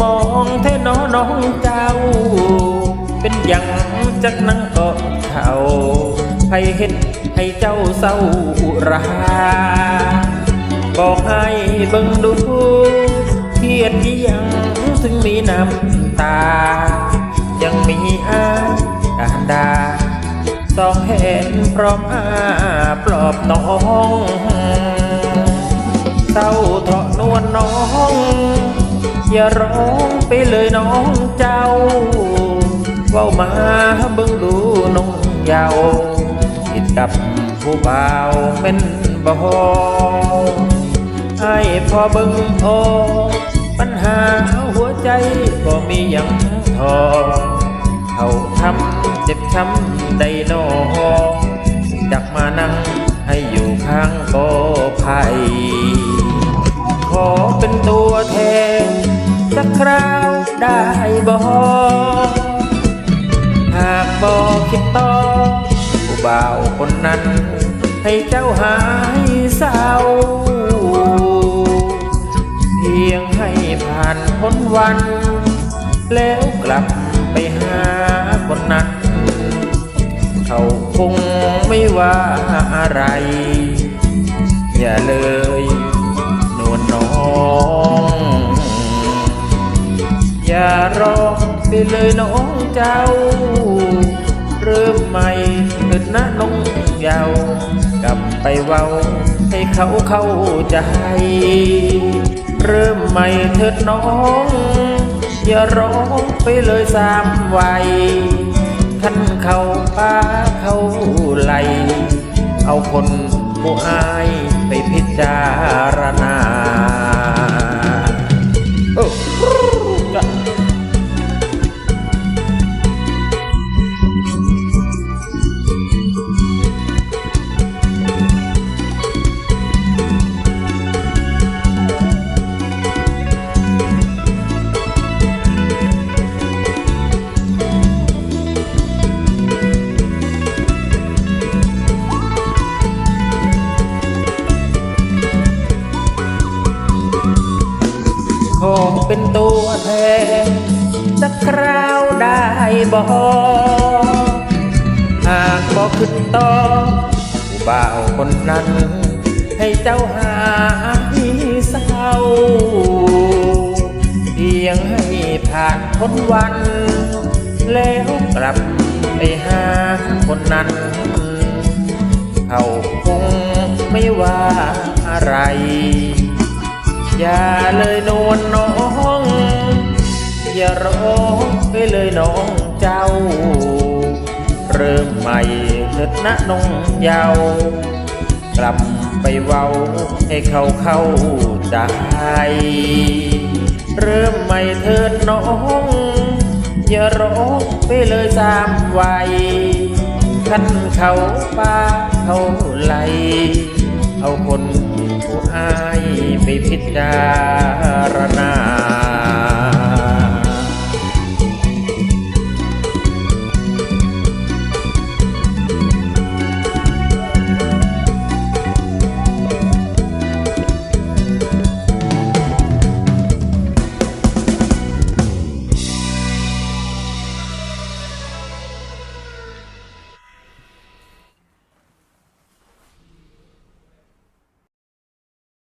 มองเทน้องเจ้า เป็นยังจักนั่งเกาะเขาให้เห็นให้เจ้าเศร้าอุราบอกให้เบิ่งดูเครียดที่ยังถึงมีน้ำตา ยังมีอาการดาสองแขนพร้อมอาปลอบน้องเศร้าเถาะนวลน้อง อย่าร้องไปเลยน้องเจ้าเว้ามาเบิ่งดูน้องยาวผิดกับผู้บ่าวเป็นบ่ไอ้พอเบิ่งโอปัญหาหัวใจก็มีหยังทอเขาทำเจ็บช้ำได้นอจักมานั่งให้อยู่ข้างกอไผ่ขอเป็นตัวแทน สักคราวได้บ่หากบ่คิดต่อผู้บ่าวคนนั้น ให้เจ้าหายเศร้า เพียงให้ผ่านพ้นวัน แล้วกลับไปหาคนนั้น เขาคงไม่ว่าอะไร อย่าเลยนวลน้อง เลยน้องเจ้า เริ่มใหม่เกิดนะน้องเยาวกลับไปเว้าให้เขาเข้าใจ เริ่มใหม่เถิดน้อง อย่าร้องไปเลยสามวัยขันเขาป้าเขาไหล เอาคนผู้อายไปพิจารณา ขอเป็นตัวแทนสักคราวได้บ่หากบ่ขึ้นต่อผู้บ่าวคนนั้น ให้เจ้าหาที่เศร้าเพียงให้ผ่านพ้นวัน แล้วกลับไปหาคนนั้น เขาคงไม่ว่าอะไร อย่าเลยนวลน้อง ร้องไปเลยน้องเจ้า เริ่มใหม่เถิดนะน้องเยาวกลับไปเว้าให้เขาเข้าใจ เริ่มใหม่เถิดน้อง อย่าร้องไปเลยสามวัยขันเขาป้าเขาไหลเอาคนผู้อายไปพิจา